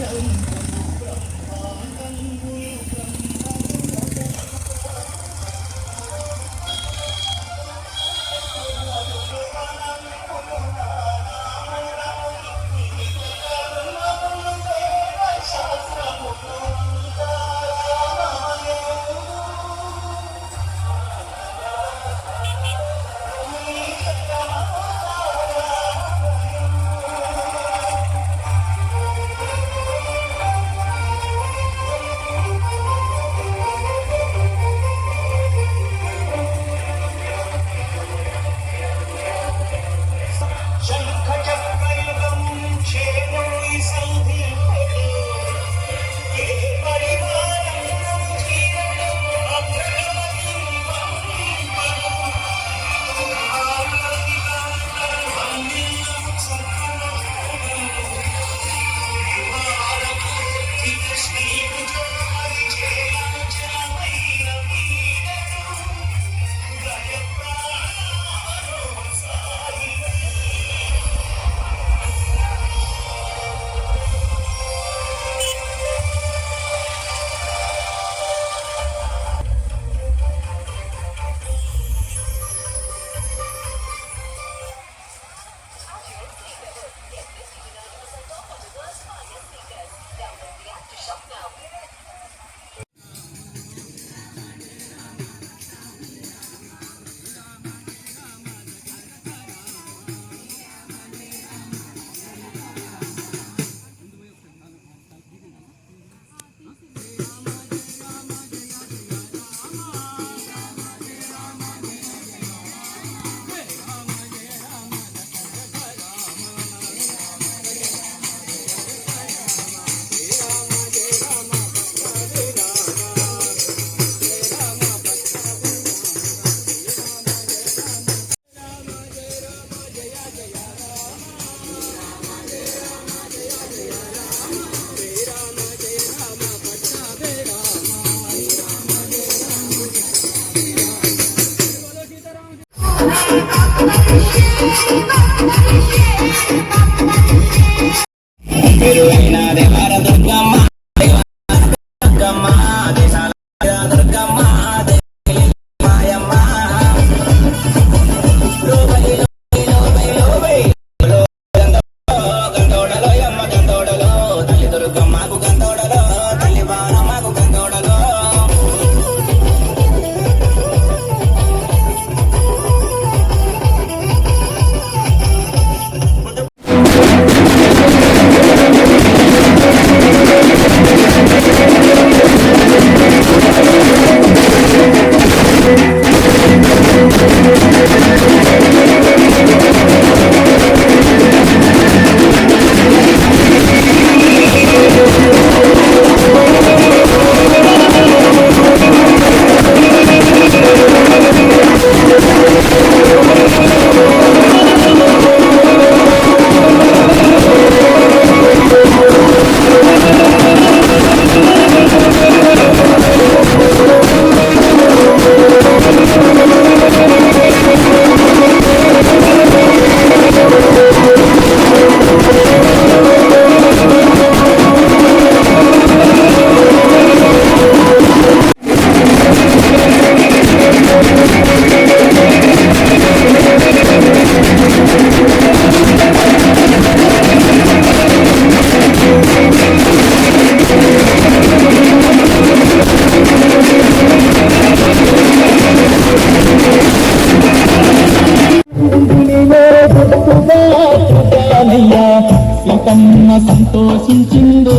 gaon. Ramayya Seethamma సంతోషించిందో.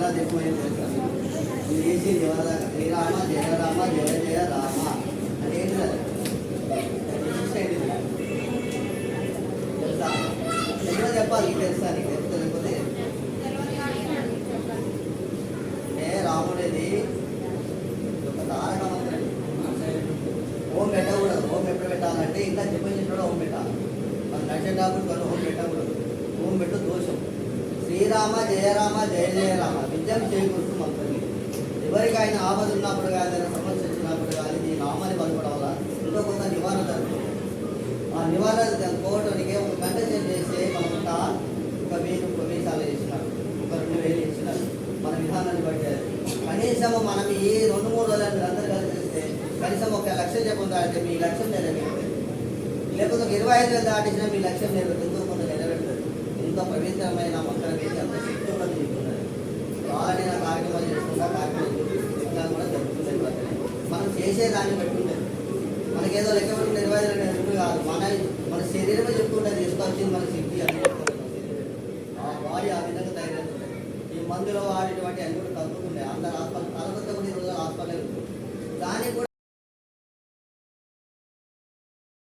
చాలా ఇది చేసి ఎవరదా శ్రీరామ జయ రామ జయ జయ రామ అంటే తెలుసా? ఎప్పుడో చెప్పాలి? తెలుసా నీకు? తెలుసు లేకపోతే? ఏ రాముడేది ఒక తారక మంత్రం ఓం పెట్టకూడదు. ఓం ఎప్పుడు పెట్టాలంటే ఇంకా చెప్పేసి కూడా ఓం పెట్టాలి. మన నడిచేటప్పుడు ఓం పెట్టకూడదు. ఓం పెట్టు దోషం. శ్రీరామ జయ రామ జయ జయ రామ. విద్యం చేకూరుతూ ఎవరికి ఎవరికైనా ఆపద ఉన్నప్పుడు కానీ ఏదైనా సమస్య వచ్చినప్పుడు కానీ ఈ నామాన్ని పలుకోవడం ఇంట్లో కొంత నివారణ జరుగుతుంది. ఆ నివారణ పోవటానికి ఒక గంట చేస్తే మనకుంట ఒక వెయ్యి ఒక వెయ్యి చేసినారు ఒక రెండు వేలు ఇచ్చినారు మన విధానాన్ని బట్టి. కనీసం మనం ఈ రెండు మూడు రోజులు మీరు అందరూ కలిసి చేస్తే కనీసం ఒక లక్ష్యం చెప్పుకుంటారంటే మీ లక్ష్యం నెరవేరుతుంది. లేకపోతే ఒక ఇరవై ఐదు వేలు దాటించిన మీ లక్ష్యం నెరవేరుతుంది ఎంతో కొంత నెరవేరుతుంది. ఎంతో పవిత్రమైన మొక్కల మీద అంత శక్తి ఉన్నది. చెప్తున్నారు కార్యక్రమాలు చేసుకుంటా కార్యక్రమాలు కూడా జరుగుతుంది. ఇవన్నీ. మనం చేసేదాన్ని బట్టి ఉంటుంది. మనకేదో లెక్క పెట్టి నిర్వహించడం ఎందుకు కాదు. మన మన శరీరమే చెప్పుకుంటే చేసుకోవాల్సింది మన శక్తి అని ఆ బాడీ ఆ విధంగా తయారవుతుంది ఈ మందులో వాడేటువంటి అన్ని కూడా తగ్గుతున్నాయి. అందరు హాస్పిటల్ తర్వాత కూడా ఈరోజు హాస్పిటల్ దాన్ని కూడా